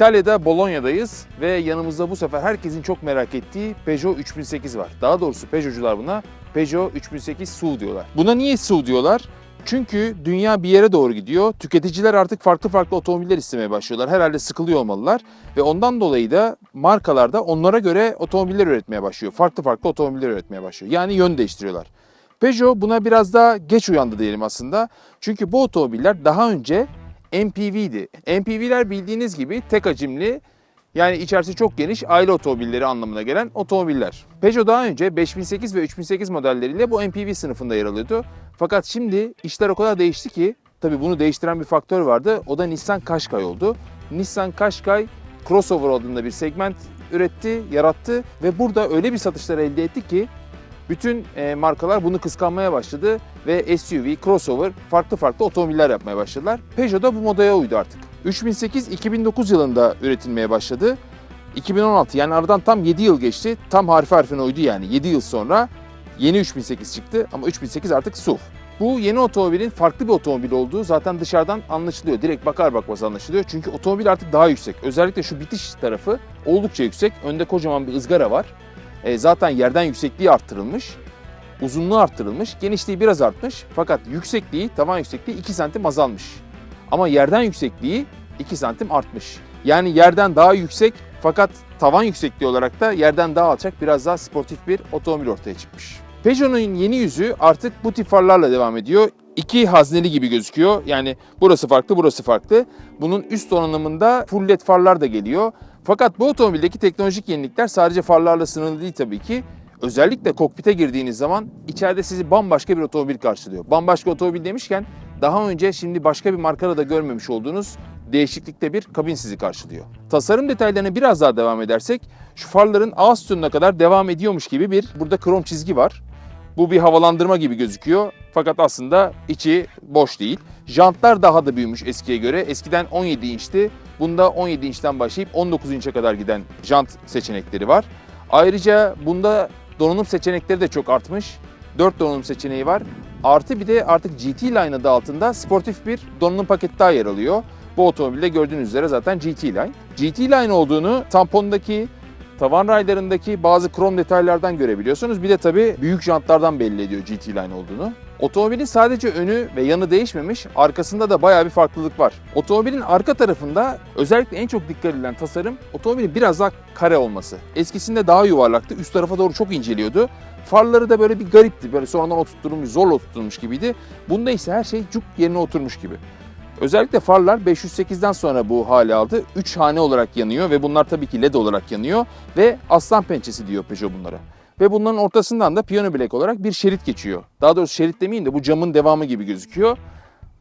İtalya'da Bologna'dayız ve yanımızda bu sefer herkesin çok merak ettiği Peugeot 3008 var. Daha doğrusu Peugeot'cular buna Peugeot 3008 SUV diyorlar. Buna niye SUV diyorlar? Çünkü dünya bir yere doğru gidiyor. Tüketiciler artık farklı farklı otomobiller istemeye başlıyorlar. Herhalde sıkılıyor olmalılar. Ve ondan dolayı da markalar da onlara göre otomobiller üretmeye başlıyor. Farklı farklı otomobiller üretmeye başlıyor. Yani yön değiştiriyorlar. Peugeot buna biraz daha geç uyandı diyelim aslında. Çünkü bu otomobiller daha önce MPV'di. MPV'ler bildiğiniz gibi tek hacimli yani içerisi çok geniş aile otomobilleri anlamına gelen otomobiller. Peugeot daha önce 5008 ve 3008 modelleriyle bu MPV sınıfında yer alıyordu. Fakat şimdi işler o kadar değişti ki tabi bunu değiştiren bir faktör vardı. O da Nissan Qashqai oldu. Nissan Qashqai crossover adında bir segment üretti, yarattı ve burada öyle bir satışlar elde etti ki bütün e, markalar bunu kıskanmaya başladı ve SUV, crossover, farklı farklı otomobiller yapmaya başladılar. Peugeot da bu modaya uydu artık. 3008 2009 yılında üretilmeye başladı. 2016 yani aradan tam 7 yıl geçti. Tam harfi harfine uydu yani 7 yıl sonra yeni 3008 çıktı ama 3008 artık SUV. Bu yeni otomobilin farklı bir otomobil olduğu zaten dışarıdan anlaşılıyor. Direkt bakar bakmaz anlaşılıyor. Çünkü otomobil artık daha yüksek. Özellikle şu bitiş tarafı oldukça yüksek. Önde kocaman bir ızgara var. E, zaten yerden yüksekliği arttırılmış. Uzunluğu arttırılmış. Genişliği biraz artmış. Fakat yüksekliği, tavan yüksekliği 2 santim azalmış. Ama yerden yüksekliği 2 santim artmış. Yani yerden daha yüksek fakat tavan yüksekliği olarak da yerden daha alçak biraz daha sportif bir otomobil ortaya çıkmış. Peugeot'un yeni yüzü artık bu tip farlarla devam ediyor. İki hazneli gibi gözüküyor. Yani burası farklı, burası farklı. Bunun üst donanımında full led farlar da geliyor. Fakat bu otomobildeki teknolojik yenilikler sadece farlarla sınırlı değil tabii ki. Özellikle kokpite girdiğiniz zaman içeride sizi bambaşka bir otomobil karşılıyor. Bambaşka otomobil demişken daha önce şimdi başka bir markada da görmemiş olduğunuz değişiklikte bir kabin sizi karşılıyor. Tasarım detaylarına biraz daha devam edersek şu farların ağız sütununa kadar devam ediyormuş gibi bir burada krom çizgi var. Bu bir havalandırma gibi gözüküyor fakat aslında içi boş değil. Jantlar daha da büyümüş eskiye göre. Eskiden 17 inçti. Bunda 17 inçten başlayıp 19 inçe kadar giden jant seçenekleri var. Ayrıca bunda donanım seçenekleri de çok artmış. 4 donanım seçeneği var. Artı bir de artık GT Line adı altında sportif bir donanım paketi daha yer alıyor. Bu otomobilde gördüğünüz üzere zaten GT Line. GT Line olduğunu tampondaki, tavan raylarındaki bazı krom detaylardan görebiliyorsunuz. Bir de tabii büyük jantlardan belli ediyor GT Line olduğunu. Otomobilin sadece önü ve yanı değişmemiş, arkasında da bayağı bir farklılık var. Otomobilin arka tarafında özellikle en çok dikkat edilen tasarım otomobilin biraz daha kare olması. Eskisinde daha yuvarlaktı, üst tarafa doğru çok inceliyordu. Farları da böyle bir garipti, böyle sonradan oturtulmuş, zorla oturtulmuş gibiydi. Bunda ise her şey cuk yerine oturmuş gibi. Özellikle farlar 508'den sonra bu hale aldı. 3 hane olarak yanıyor ve bunlar tabii ki led olarak yanıyor ve aslan pençesi diyor Peugeot bunlara. Ve bunların ortasından da piyano bilek olarak bir şerit geçiyor. Daha doğrusu şerit demeyeyim de bu camın devamı gibi gözüküyor.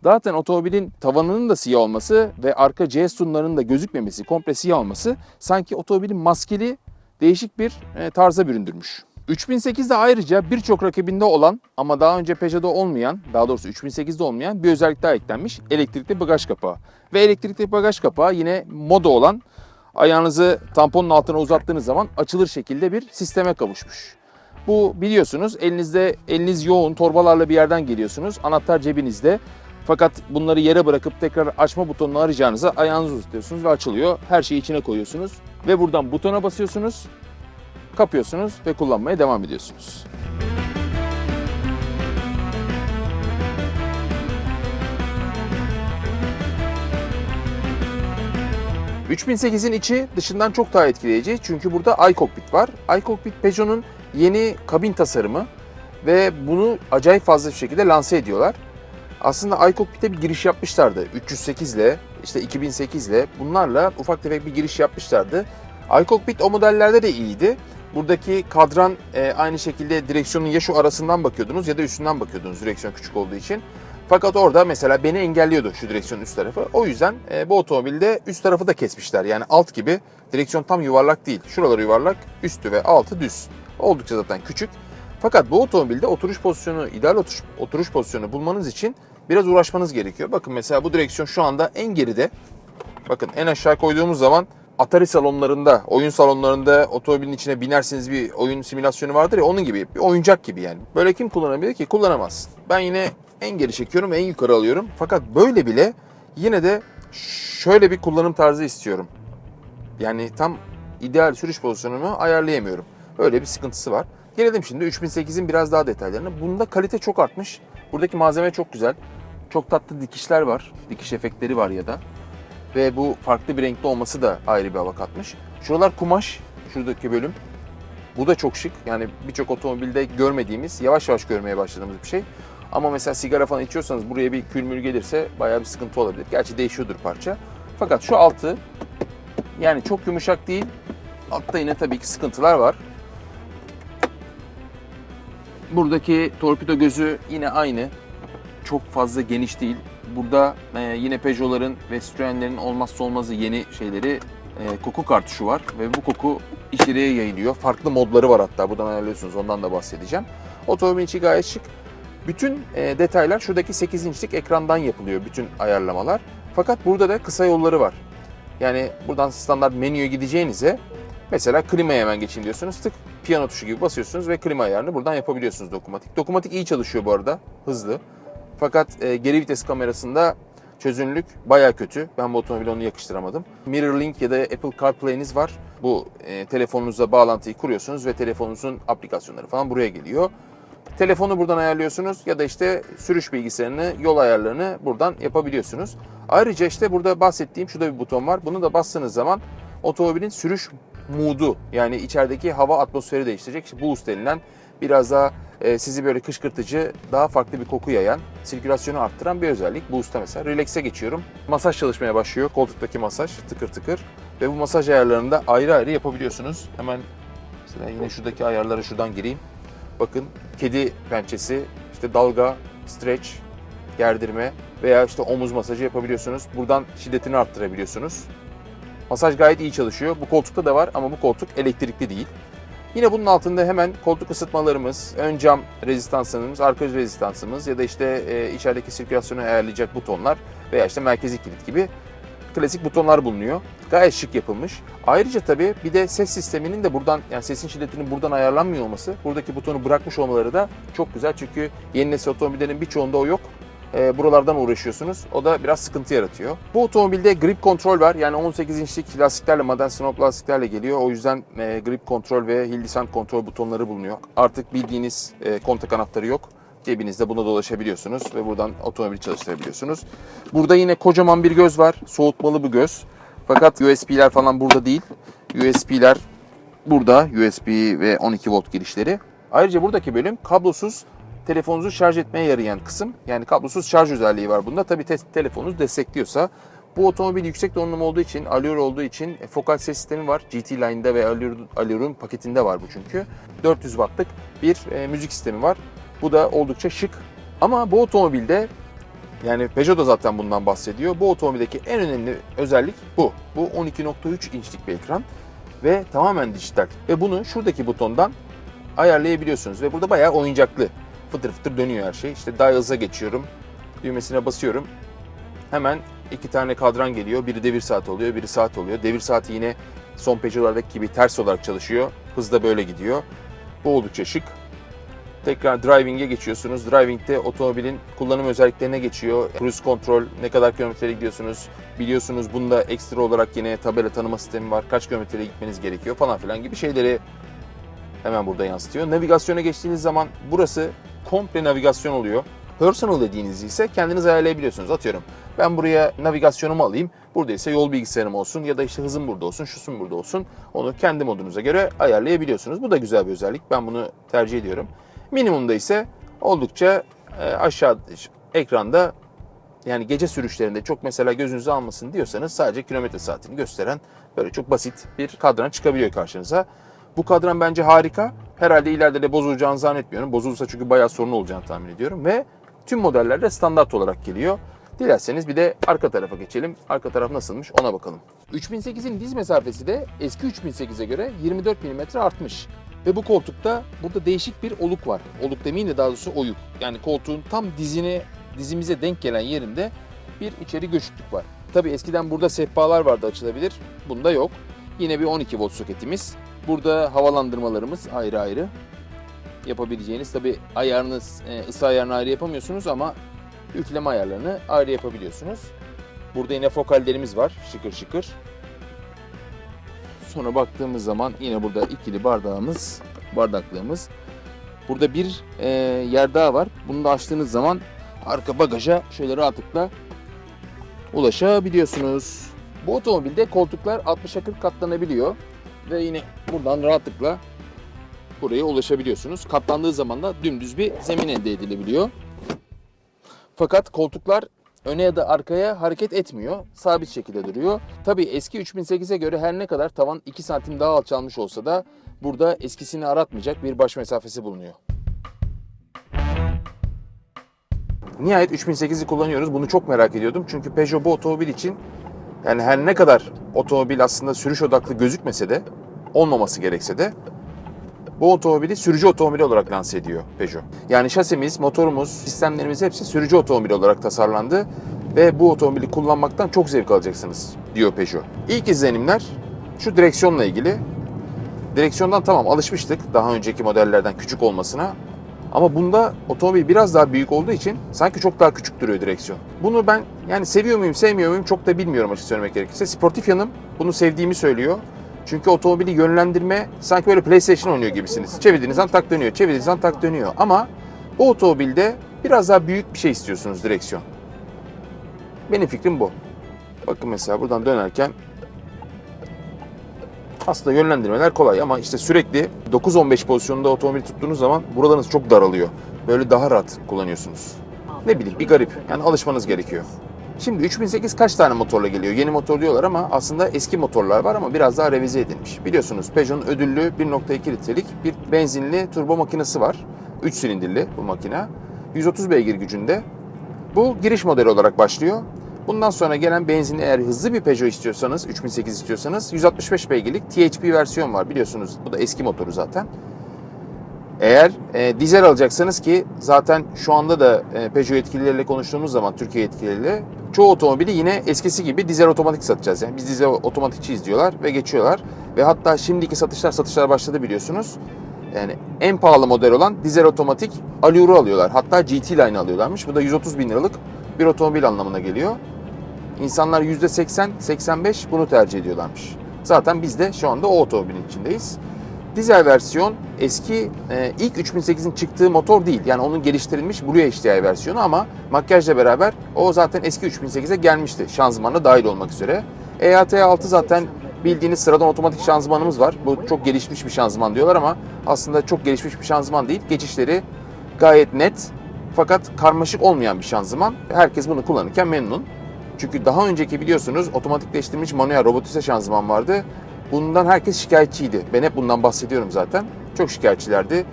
Zaten otomobilin tavanının da siyah olması ve arka C sütunlarının da gözükmemesi, komple siyah olması sanki otomobilin maskeli değişik bir e, tarza büründürmüş. 3008'de ayrıca birçok rakibinde olan ama daha önce Peugeot'da olmayan, daha doğrusu 3008'de olmayan bir özellik daha eklenmiş. Elektrikli bagaj kapağı. Ve elektrikli bagaj kapağı yine moda olan ayağınızı tamponun altına uzattığınız zaman açılır şekilde bir sisteme kavuşmuş. Bu biliyorsunuz elinizde eliniz yoğun torbalarla bir yerden geliyorsunuz. Anahtar cebinizde. Fakat bunları yere bırakıp tekrar açma butonunu arayacağınıza ayağınızı uzatıyorsunuz ve açılıyor. Her şeyi içine koyuyorsunuz ve buradan butona basıyorsunuz kapıyorsunuz ve kullanmaya devam ediyorsunuz. ...3008'in içi dışından çok daha etkileyici çünkü burada iCockpit var. iCockpit Peugeot'un yeni kabin tasarımı ve bunu acayip fazla bir şekilde lanse ediyorlar. Aslında iCockpit'e bir giriş yapmışlardı. 308 ile, işte 2008 ile bunlarla ufak tefek bir giriş yapmışlardı. iCockpit o modellerde de iyiydi. Buradaki kadran e, aynı şekilde direksiyonun ya şu arasından bakıyordunuz ya da üstünden bakıyordunuz direksiyon küçük olduğu için. Fakat orada mesela beni engelliyordu şu direksiyonun üst tarafı. O yüzden e, bu otomobilde üst tarafı da kesmişler. Yani alt gibi direksiyon tam yuvarlak değil. Şuraları yuvarlak, üstü ve altı düz. Oldukça zaten küçük. Fakat bu otomobilde oturuş pozisyonu, ideal oturuş, oturuş pozisyonu bulmanız için biraz uğraşmanız gerekiyor. Bakın mesela bu direksiyon şu anda en geride. Bakın en aşağı koyduğumuz zaman Atari salonlarında, oyun salonlarında otomobilin içine binersiniz bir oyun simülasyonu vardır ya onun gibi. Bir oyuncak gibi yani. Böyle kim kullanabilir ki? Kullanamazsın. Ben yine en geri çekiyorum en yukarı alıyorum. Fakat böyle bile yine de şöyle bir kullanım tarzı istiyorum. Yani tam ideal sürüş pozisyonumu ayarlayamıyorum. Öyle bir sıkıntısı var. Gelelim şimdi 3008'in biraz daha detaylarına. Bunda kalite çok artmış. Buradaki malzeme çok güzel. Çok tatlı dikişler var. Dikiş efektleri var ya da. Ve bu farklı bir renkte olması da ayrı bir hava katmış. Şuralar kumaş. Şuradaki bölüm. Bu da çok şık. Yani birçok otomobilde görmediğimiz, yavaş yavaş görmeye başladığımız bir şey. Ama mesela sigara falan içiyorsanız buraya bir külmül gelirse bayağı bir sıkıntı olabilir. Gerçi değişiyordur parça. Fakat şu altı yani çok yumuşak değil. Altta yine tabii ki sıkıntılar var. Buradaki torpido gözü yine aynı. Çok fazla geniş değil. Burada e, yine Peugeot'ların ve Citroen'lerin olmazsa olmazı yeni şeyleri e, koku kartuşu var ve bu koku içeriye yayılıyor. Farklı modları var hatta buradan ayarlıyorsunuz ondan da bahsedeceğim. Otomobil içi gayet şık. Bütün e, detaylar şuradaki 8 inçlik ekrandan yapılıyor bütün ayarlamalar. Fakat burada da kısa yolları var. Yani buradan standart menüye gideceğinize mesela klimaya hemen geçeyim diyorsunuz. Tık piyano tuşu gibi basıyorsunuz ve klima ayarını buradan yapabiliyorsunuz dokunmatik. Dokunmatik iyi çalışıyor bu arada. Hızlı. Fakat e, geri vites kamerasında çözünürlük baya kötü. Ben bu otomobile onu yakıştıramadım. MirrorLink ya da Apple CarPlay'iniz var. Bu e, telefonunuzla bağlantıyı kuruyorsunuz ve telefonunuzun aplikasyonları falan buraya geliyor. Telefonu buradan ayarlıyorsunuz ya da işte sürüş bilgisayarını, yol ayarlarını buradan yapabiliyorsunuz. Ayrıca işte burada bahsettiğim şurada bir buton var. Bunu da bastığınız zaman otomobilin sürüş mood'u yani içerideki hava atmosferi değiştirecek. İşte boost denilen biraz daha e, sizi böyle kışkırtıcı, daha farklı bir koku yayan, sirkülasyonu arttıran bir özellik. Boost'a mesela. Relax'e geçiyorum. Masaj çalışmaya başlıyor. Koltuktaki masaj tıkır tıkır. Ve bu masaj ayarlarını da ayrı ayrı yapabiliyorsunuz. Hemen mesela yine şuradaki ayarlara şuradan gireyim. Bakın kedi pençesi, işte dalga, stretch, gerdirme veya işte omuz masajı yapabiliyorsunuz. Buradan şiddetini arttırabiliyorsunuz. Masaj gayet iyi çalışıyor. Bu koltukta da var ama bu koltuk elektrikli değil. Yine bunun altında hemen koltuk ısıtmalarımız, ön cam rezistansımız, arka rezistansımız ya da işte e, içerideki sirkülasyonu ayarlayacak butonlar veya işte merkezi kilit gibi klasik butonlar bulunuyor. Gayet şık yapılmış. Ayrıca tabii bir de ses sisteminin de buradan yani sesin şiddetinin buradan ayarlanmıyor olması, buradaki butonu bırakmış olmaları da çok güzel. Çünkü yeni nesil otomobillerin birçoğunda o yok. E, buralardan uğraşıyorsunuz. O da biraz sıkıntı yaratıyor. Bu otomobilde grip kontrol var. Yani 18 inçlik lastiklerle, Maden Snow lastiklerle geliyor. O yüzden e, grip kontrol ve hill descent kontrol butonları bulunuyor. Artık bildiğiniz e, kontak anahtarı yok. Cebinizde buna dolaşabiliyorsunuz ve buradan otomobili çalıştırabiliyorsunuz. Burada yine kocaman bir göz var. Soğutmalı bir göz. Fakat USB'ler falan burada değil. USB'ler burada. USB ve 12 volt girişleri. Ayrıca buradaki bölüm kablosuz telefonunuzu şarj etmeye yarayan kısım. Yani kablosuz şarj özelliği var bunda. Tabii te- telefonunuz destekliyorsa. Bu otomobil yüksek donanım olduğu için, Allure olduğu için e, fokal ses sistemi var. GT Line'da ve Allure, Allure'un paketinde var bu çünkü. 400 wattlık bir e, müzik sistemi var. Bu da oldukça şık. Ama bu otomobilde yani Peugeot da zaten bundan bahsediyor. Bu otomobildeki en önemli özellik bu. Bu 12.3 inçlik bir ekran ve tamamen dijital. Ve bunu şuradaki butondan ayarlayabiliyorsunuz ve burada bayağı oyuncaklı. Fıtır fıtır dönüyor her şey. İşte dials'a geçiyorum. Düğmesine basıyorum. Hemen iki tane kadran geliyor. Biri devir saati oluyor, biri saat oluyor. Devir saati yine son Peugeot'lardaki gibi ters olarak çalışıyor. Hız da böyle gidiyor. Bu oldukça şık. Tekrar driving'e geçiyorsunuz. Driving'de otomobilin kullanım özelliklerine geçiyor. Cruise kontrol, ne kadar kilometreye gidiyorsunuz biliyorsunuz. Bunda ekstra olarak yine tabela tanıma sistemi var. Kaç kilometreye gitmeniz gerekiyor falan filan gibi şeyleri hemen burada yansıtıyor. Navigasyona geçtiğiniz zaman burası komple navigasyon oluyor. Personal dediğiniz ise kendiniz ayarlayabiliyorsunuz. Atıyorum ben buraya navigasyonumu alayım. Burada ise yol bilgisayarım olsun ya da işte hızım burada olsun, şusun burada olsun. Onu kendi modunuza göre ayarlayabiliyorsunuz. Bu da güzel bir özellik. Ben bunu tercih ediyorum. Minimumda ise oldukça e, aşağı ekranda yani gece sürüşlerinde çok mesela gözünüzü almasın diyorsanız sadece kilometre saatini gösteren böyle çok basit bir kadran çıkabiliyor karşınıza. Bu kadran bence harika. Herhalde ileride de bozulacağını zannetmiyorum. Bozulursa çünkü bayağı sorun olacağını tahmin ediyorum. Ve tüm modellerde standart olarak geliyor. Dilerseniz bir de arka tarafa geçelim. Arka taraf nasılmış ona bakalım. 3008'in diz mesafesi de eski 3008'e göre 24 mm artmış. Ve bu koltukta burada değişik bir oluk var. Oluk demeyeyim de daha doğrusu oyuk. Yani koltuğun tam dizine, dizimize denk gelen yerinde bir içeri göçüklük var. Tabi eskiden burada sehpalar vardı açılabilir. Bunda yok. Yine bir 12 volt soketimiz. Burada havalandırmalarımız ayrı ayrı. Yapabileceğiniz tabi ayarınız, e, ısı ayarını ayrı yapamıyorsunuz ama üfleme ayarlarını ayrı yapabiliyorsunuz. Burada yine fokallerimiz var şıkır şıkır. Sonra baktığımız zaman yine burada ikili bardağımız, bardaklığımız. Burada bir e, yer daha var. Bunu da açtığınız zaman arka bagaja şöyle rahatlıkla ulaşabiliyorsunuz. Bu otomobilde koltuklar 60'a 40 katlanabiliyor ve yine buradan rahatlıkla buraya ulaşabiliyorsunuz. Katlandığı zaman da dümdüz bir zemin elde edilebiliyor. Fakat koltuklar öne ya da arkaya hareket etmiyor. Sabit şekilde duruyor. Tabii eski 3008'e göre her ne kadar tavan 2 santim daha alçalmış olsa da burada eskisini aratmayacak bir baş mesafesi bulunuyor. Nihayet 3008'i kullanıyoruz. Bunu çok merak ediyordum. Çünkü Peugeot bu otomobil için yani her ne kadar otomobil aslında sürüş odaklı gözükmese de olmaması gerekse de bu otomobili sürücü otomobili olarak lanse ediyor Peugeot. Yani şasimiz, motorumuz, sistemlerimiz hepsi sürücü otomobili olarak tasarlandı ve bu otomobili kullanmaktan çok zevk alacaksınız diyor Peugeot. İlk izlenimler şu direksiyonla ilgili. Direksiyondan tamam alışmıştık daha önceki modellerden küçük olmasına. Ama bunda otomobil biraz daha büyük olduğu için sanki çok daha küçük duruyor direksiyon. Bunu ben yani seviyor muyum sevmiyor muyum çok da bilmiyorum açık söylemek gerekirse. Sportif yanım bunu sevdiğimi söylüyor. Çünkü otomobili yönlendirme sanki böyle PlayStation oynuyor gibisiniz. Çevirdiğiniz an tak dönüyor, çevirdiğiniz an tak dönüyor. Ama bu otomobilde biraz daha büyük bir şey istiyorsunuz direksiyon. Benim fikrim bu. Bakın mesela buradan dönerken aslında yönlendirmeler kolay ama işte sürekli 9-15 pozisyonunda otomobil tuttuğunuz zaman buralarınız çok daralıyor. Böyle daha rahat kullanıyorsunuz. Ne bileyim bir garip. Yani alışmanız gerekiyor. Şimdi 3008 kaç tane motorla geliyor? Yeni motor diyorlar ama aslında eski motorlar var ama biraz daha revize edilmiş. Biliyorsunuz Peugeot'un ödüllü 1.2 litrelik bir benzinli turbo makinesi var. 3 silindirli bu makine. 130 beygir gücünde. Bu giriş modeli olarak başlıyor. Bundan sonra gelen benzinli eğer hızlı bir Peugeot istiyorsanız, 3008 istiyorsanız 165 beygirlik THP versiyon var biliyorsunuz. Bu da eski motoru zaten. Eğer e, dizel alacaksanız ki zaten şu anda da e, Peugeot yetkilileriyle konuştuğumuz zaman Türkiye yetkilileriyle çoğu otomobili yine eskisi gibi dizel otomatik satacağız. Yani biz dizel otomatikçiyiz diyorlar ve geçiyorlar. Ve hatta şimdiki satışlar satışlar başladı biliyorsunuz. Yani en pahalı model olan dizel otomatik Allure alıyorlar. Hatta GT Line alıyorlarmış. Bu da 130 bin liralık bir otomobil anlamına geliyor. İnsanlar %80-85 bunu tercih ediyorlarmış. Zaten biz de şu anda o otomobilin içindeyiz. Dizel versiyon eski e, ilk 3008'in çıktığı motor değil. Yani onun geliştirilmiş Blue HDI versiyonu ama makyajla beraber o zaten eski 3008'e gelmişti. Şanzımanla dahil olmak üzere. E EAT6 zaten bildiğiniz sıradan otomatik şanzımanımız var. Bu çok gelişmiş bir şanzıman diyorlar ama aslında çok gelişmiş bir şanzıman değil. Geçişleri gayet net fakat karmaşık olmayan bir şanzıman. Herkes bunu kullanırken memnun. Çünkü daha önceki biliyorsunuz otomatikleştirilmiş manuel robotize şanzıman vardı. Bundan herkes şikayetçiydi. Ben hep bundan bahsediyorum zaten. Çok şikayetçilerdi.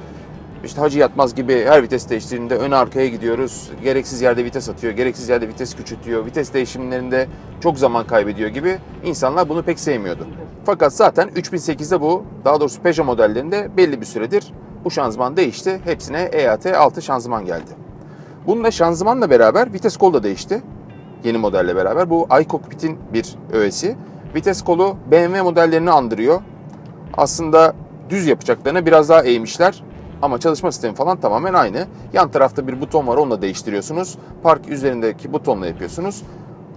İşte Hacı Yatmaz gibi her vites değiştiğinde ön arkaya gidiyoruz. Gereksiz yerde vites atıyor, gereksiz yerde vites küçültüyor. Vites değişimlerinde çok zaman kaybediyor gibi insanlar bunu pek sevmiyordu. Fakat zaten 3008'de bu, daha doğrusu Peugeot modellerinde belli bir süredir bu şanzıman değişti. Hepsine EAT 6 şanzıman geldi. Bununla şanzımanla beraber vites kol da değişti. Yeni modelle beraber. Bu iCockpit'in bir öğesi. Vites kolu BMW modellerini andırıyor. Aslında düz yapacaklarına biraz daha eğmişler. Ama çalışma sistemi falan tamamen aynı. Yan tarafta bir buton var onunla değiştiriyorsunuz. Park üzerindeki butonla yapıyorsunuz.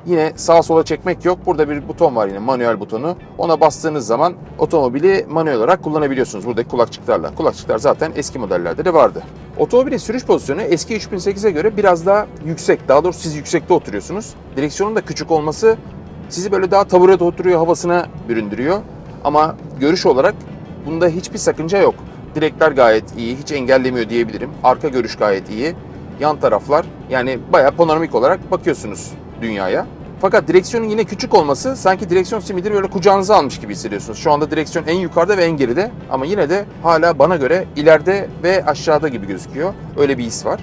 Yine sağa sola çekmek yok. Burada bir buton var yine manuel butonu. Ona bastığınız zaman otomobili manuel olarak kullanabiliyorsunuz. Buradaki kulakçıklarla. Kulakçıklar zaten eski modellerde de vardı. Otomobilin sürüş pozisyonu eski 3008'e göre biraz daha yüksek. Daha doğrusu siz yüksekte oturuyorsunuz. Direksiyonun da küçük olması sizi böyle daha taburede oturuyor havasına büründürüyor. Ama görüş olarak bunda hiçbir sakınca yok. Direkler gayet iyi, hiç engellemiyor diyebilirim. Arka görüş gayet iyi. Yan taraflar yani bayağı panoramik olarak bakıyorsunuz dünyaya. Fakat direksiyonun yine küçük olması sanki direksiyon simidini böyle kucağınıza almış gibi hissediyorsunuz. Şu anda direksiyon en yukarıda ve en geride ama yine de hala bana göre ileride ve aşağıda gibi gözüküyor. Öyle bir his var.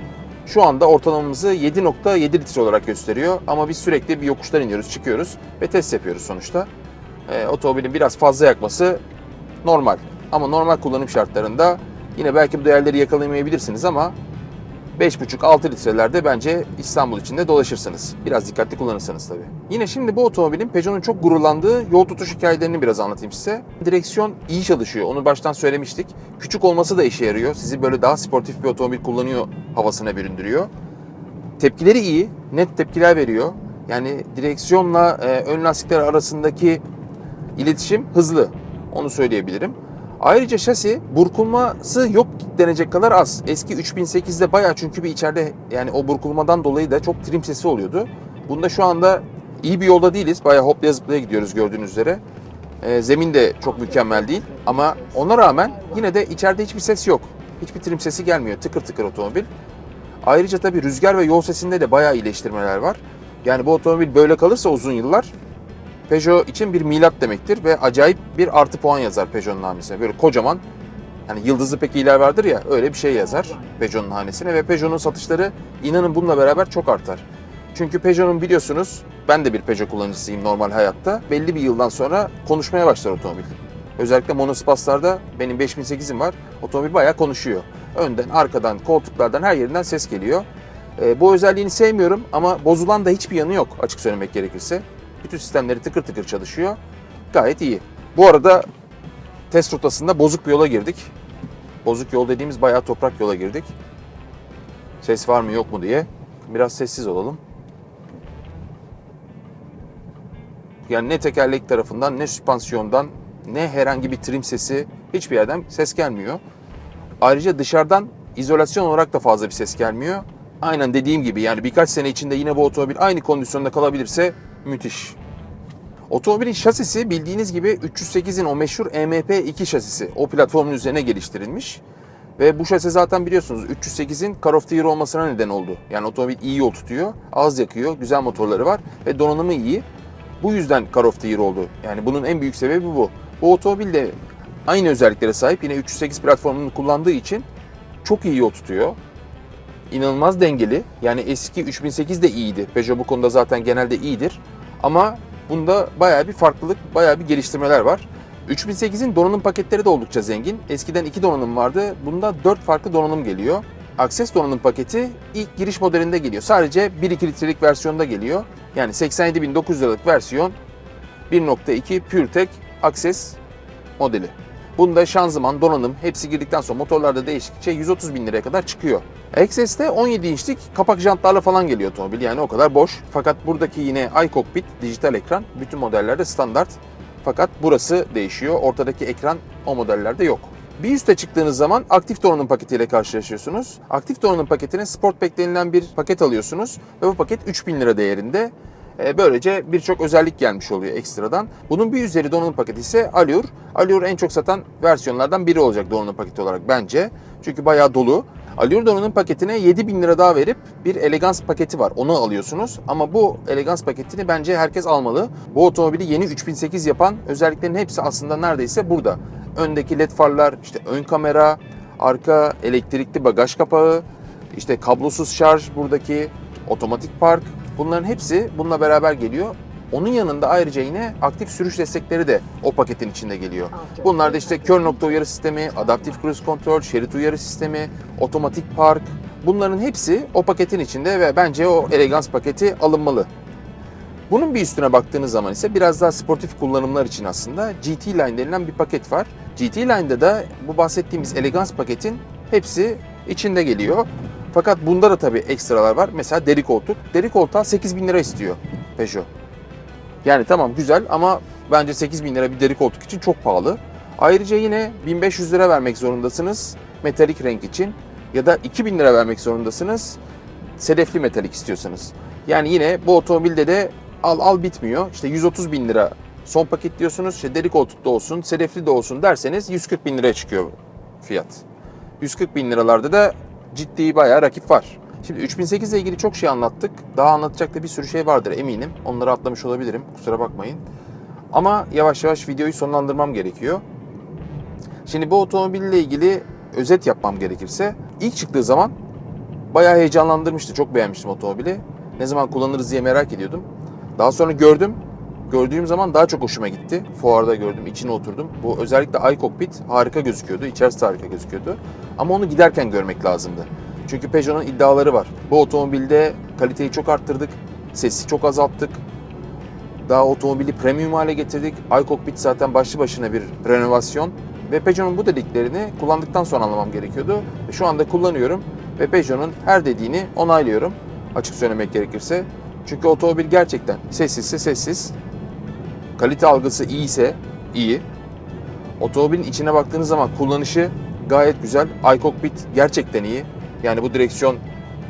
Şu anda ortalamamızı 7.7 litre olarak gösteriyor ama biz sürekli bir yokuştan iniyoruz, çıkıyoruz ve test yapıyoruz sonuçta. Ee, otomobilin biraz fazla yakması normal. Ama normal kullanım şartlarında yine belki bu değerleri yakalayamayabilirsiniz ama 5,5-6 litrelerde bence İstanbul içinde dolaşırsınız. Biraz dikkatli kullanırsanız tabii. Yine şimdi bu otomobilin Peugeot'un çok gururlandığı yol tutuş hikayelerini biraz anlatayım size. Direksiyon iyi çalışıyor. Onu baştan söylemiştik. Küçük olması da işe yarıyor. Sizi böyle daha sportif bir otomobil kullanıyor havasına büründürüyor. Tepkileri iyi. Net tepkiler veriyor. Yani direksiyonla e, ön lastikler arasındaki iletişim hızlı. Onu söyleyebilirim. Ayrıca şasi burkulması yok denecek kadar az. Eski 3008'de bayağı çünkü bir içeride yani o burkulmadan dolayı da çok trim sesi oluyordu. Bunda şu anda iyi bir yolda değiliz. Bayağı hoplaya zıplaya gidiyoruz gördüğünüz üzere. Ee, zemin de çok mükemmel değil ama ona rağmen yine de içeride hiçbir ses yok. Hiçbir trim sesi gelmiyor. Tıkır tıkır otomobil. Ayrıca tabii rüzgar ve yol sesinde de bayağı iyileştirmeler var. Yani bu otomobil böyle kalırsa uzun yıllar Peugeot için bir milat demektir ve acayip bir artı puan yazar Peugeot'un hanesine. Böyle kocaman hani yıldızlı pek iyiler vardır ya öyle bir şey yazar Peugeot'un hanesine ve Peugeot'un satışları inanın bununla beraber çok artar. Çünkü Peugeot'un biliyorsunuz ben de bir Peugeot kullanıcısıyım normal hayatta. Belli bir yıldan sonra konuşmaya başlar otomobil. Özellikle monospaslarda benim 5008'im var. Otomobil bayağı konuşuyor. Önden, arkadan, koltuklardan her yerinden ses geliyor. Ee, bu özelliğini sevmiyorum ama bozulan da hiçbir yanı yok açık söylemek gerekirse. Bütün sistemleri tıkır tıkır çalışıyor. Gayet iyi. Bu arada test rotasında bozuk bir yola girdik. Bozuk yol dediğimiz bayağı toprak yola girdik. Ses var mı yok mu diye. Biraz sessiz olalım. Yani ne tekerlek tarafından ne süspansiyondan ne herhangi bir trim sesi hiçbir yerden ses gelmiyor. Ayrıca dışarıdan izolasyon olarak da fazla bir ses gelmiyor. Aynen dediğim gibi yani birkaç sene içinde yine bu otomobil aynı kondisyonda kalabilirse müthiş. Otomobilin şasisi bildiğiniz gibi 308'in o meşhur EMP2 şasisi. O platformun üzerine geliştirilmiş. Ve bu şase zaten biliyorsunuz 308'in Car of the Year olmasına neden oldu. Yani otomobil iyi yol tutuyor, az yakıyor, güzel motorları var ve donanımı iyi. Bu yüzden Car of the Year oldu. Yani bunun en büyük sebebi bu. Bu otomobil de aynı özelliklere sahip. Yine 308 platformunu kullandığı için çok iyi yol tutuyor. İnanılmaz dengeli. Yani eski 3008 de iyiydi. Peugeot bu konuda zaten genelde iyidir. Ama bunda bayağı bir farklılık, bayağı bir geliştirmeler var. 3008'in donanım paketleri de oldukça zengin. Eskiden iki donanım vardı. Bunda 4 farklı donanım geliyor. Access donanım paketi ilk giriş modelinde geliyor. Sadece 1-2 litrelik versiyonda geliyor. Yani 87.900 liralık versiyon 1.2 PureTech Access modeli. Bunda şanzıman, donanım hepsi girdikten sonra motorlarda değiştikçe 130 bin liraya kadar çıkıyor. XS'te 17 inçlik kapak jantlarla falan geliyor otomobil yani o kadar boş. Fakat buradaki yine iCockpit dijital ekran bütün modellerde standart. Fakat burası değişiyor. Ortadaki ekran o modellerde yok. Bir üste çıktığınız zaman aktif donanım paketiyle karşılaşıyorsunuz. Aktif donanım paketine Sport Pack denilen bir paket alıyorsunuz ve bu paket 3000 lira değerinde. E, Böylece birçok özellik gelmiş oluyor ekstradan. Bunun bir üzeri donanım paketi ise Allure. Allure en çok satan versiyonlardan biri olacak donanım paketi olarak bence. Çünkü bayağı dolu. Allure donanım paketine 7000 lira daha verip bir elegans paketi var. Onu alıyorsunuz. Ama bu elegans paketini bence herkes almalı. Bu otomobili yeni 3008 yapan özelliklerin hepsi aslında neredeyse burada. Öndeki led farlar, işte ön kamera, arka elektrikli bagaj kapağı, işte kablosuz şarj buradaki otomatik park bunların hepsi bununla beraber geliyor. Onun yanında ayrıca yine aktif sürüş destekleri de o paketin içinde geliyor. Bunlar da işte kör nokta uyarı sistemi, adaptif cruise control, şerit uyarı sistemi, otomatik park. Bunların hepsi o paketin içinde ve bence o elegans paketi alınmalı. Bunun bir üstüne baktığınız zaman ise biraz daha sportif kullanımlar için aslında GT Line denilen bir paket var. GT Line'da da bu bahsettiğimiz elegans paketin hepsi içinde geliyor. Fakat bunda da tabii ekstralar var. Mesela deri koltuk. Deri koltuğa 8000 lira istiyor Peugeot. Yani tamam güzel ama bence 8000 lira bir deri koltuk için çok pahalı. Ayrıca yine 1500 lira vermek zorundasınız metalik renk için ya da 2000 lira vermek zorundasınız sedefli metalik istiyorsanız. Yani yine bu otomobilde de al al bitmiyor. İşte 130 bin lira son paket diyorsunuz. İşte deri koltukta olsun, sedefli de olsun derseniz 140 bin liraya çıkıyor fiyat. 140 bin liralarda da ciddi bayağı rakip var. Şimdi 3008 ile ilgili çok şey anlattık. Daha anlatacak da bir sürü şey vardır eminim. Onları atlamış olabilirim. Kusura bakmayın. Ama yavaş yavaş videoyu sonlandırmam gerekiyor. Şimdi bu otomobille ilgili özet yapmam gerekirse ilk çıktığı zaman bayağı heyecanlandırmıştı. Çok beğenmiştim otomobili. Ne zaman kullanırız diye merak ediyordum. Daha sonra gördüm. Gördüğüm zaman daha çok hoşuma gitti. Fuarda gördüm, içine oturdum. Bu özellikle iCockpit harika gözüküyordu. İçerisi harika gözüküyordu. Ama onu giderken görmek lazımdı. Çünkü Peugeot'un iddiaları var. Bu otomobilde kaliteyi çok arttırdık. Sesi çok azalttık. Daha otomobili premium hale getirdik. iCockpit zaten başlı başına bir renovasyon. Ve Peugeot'un bu dediklerini kullandıktan sonra anlamam gerekiyordu. Şu anda kullanıyorum ve Peugeot'un her dediğini onaylıyorum. Açık söylemek gerekirse. Çünkü otomobil gerçekten sessizse sessiz. Kalite algısı iyiyse iyi. Otomobilin içine baktığınız zaman kullanışı gayet güzel. iCockpit gerçekten iyi. Yani bu direksiyon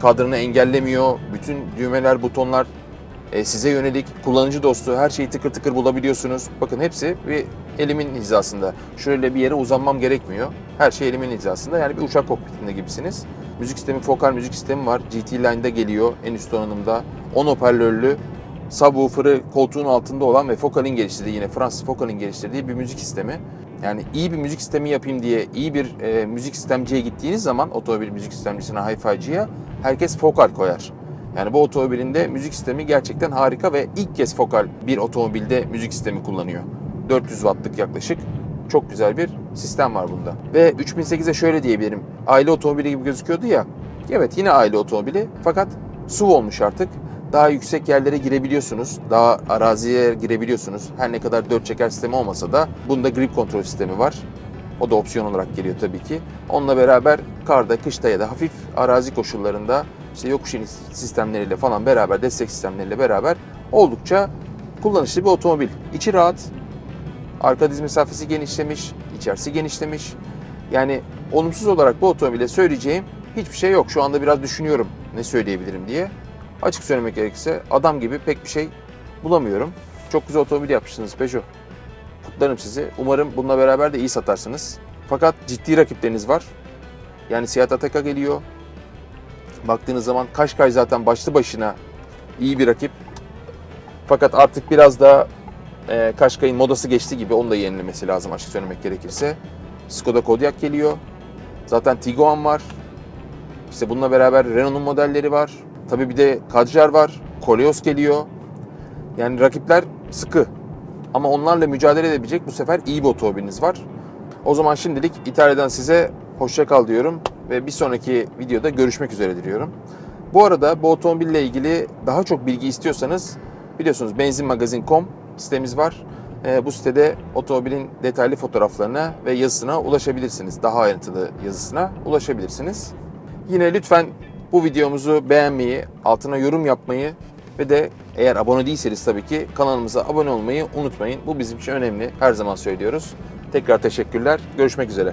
kadranı engellemiyor. Bütün düğmeler, butonlar e, size yönelik kullanıcı dostu her şeyi tıkır tıkır bulabiliyorsunuz. Bakın hepsi bir elimin hizasında. Şöyle bir yere uzanmam gerekmiyor. Her şey elimin hizasında. Yani bir uçak kokpitinde gibisiniz. Müzik sistemi, Focal müzik sistemi var. GT Line'da geliyor en üst donanımda. 10 hoparlörlü subwoofer'ı koltuğun altında olan ve Focal'in geliştirdiği yine Fransız Focal'in geliştirdiği bir müzik sistemi. Yani iyi bir müzik sistemi yapayım diye iyi bir e, müzik sistemciye gittiğiniz zaman otomobil müzik sistemcisine, hi-fi'ciye herkes Focal koyar. Yani bu otomobilinde müzik sistemi gerçekten harika ve ilk kez Focal bir otomobilde müzik sistemi kullanıyor. 400 wattlık yaklaşık. Çok güzel bir sistem var bunda. Ve 3008'e şöyle diyebilirim. Aile otomobili gibi gözüküyordu ya. Evet yine aile otomobili fakat SUV olmuş artık. Daha yüksek yerlere girebiliyorsunuz. Daha araziye girebiliyorsunuz. Her ne kadar 4 çeker sistemi olmasa da bunda grip kontrol sistemi var. O da opsiyon olarak geliyor tabii ki. Onunla beraber karda, kışta ya da hafif arazi koşullarında işte yokuş iniş sistemleriyle falan beraber, destek sistemleriyle beraber oldukça kullanışlı bir otomobil. İçi rahat, arka diz mesafesi genişlemiş, içerisi genişlemiş. Yani olumsuz olarak bu otomobile söyleyeceğim hiçbir şey yok. Şu anda biraz düşünüyorum ne söyleyebilirim diye. Açık söylemek gerekirse adam gibi pek bir şey bulamıyorum. Çok güzel otomobil yapmışsınız Peugeot. Kutlarım sizi. Umarım bununla beraber de iyi satarsınız. Fakat ciddi rakipleriniz var. Yani Seat Ataka geliyor. Baktığınız zaman Kaşkay zaten başlı başına iyi bir rakip. Fakat artık biraz da e, Kaşkay'ın modası geçti gibi onu da yenilemesi lazım açık söylemek gerekirse. Skoda Kodiaq geliyor. Zaten Tiguan var. İşte bununla beraber Renault'un modelleri var. Tabii bir de Kadjar var. Koleos geliyor. Yani rakipler sıkı. Ama onlarla mücadele edebilecek bu sefer iyi bir otomobiliniz var. O zaman şimdilik İtalya'dan size hoşça kal diyorum ve bir sonraki videoda görüşmek üzere diliyorum. Bu arada bu otomobille ilgili daha çok bilgi istiyorsanız biliyorsunuz benzinmagazin.com sitemiz var. Ee, bu sitede otomobilin detaylı fotoğraflarına ve yazısına ulaşabilirsiniz. Daha ayrıntılı yazısına ulaşabilirsiniz. Yine lütfen bu videomuzu beğenmeyi, altına yorum yapmayı ve de eğer abone değilseniz tabii ki kanalımıza abone olmayı unutmayın. Bu bizim için önemli. Her zaman söylüyoruz. Tekrar teşekkürler. Görüşmek üzere.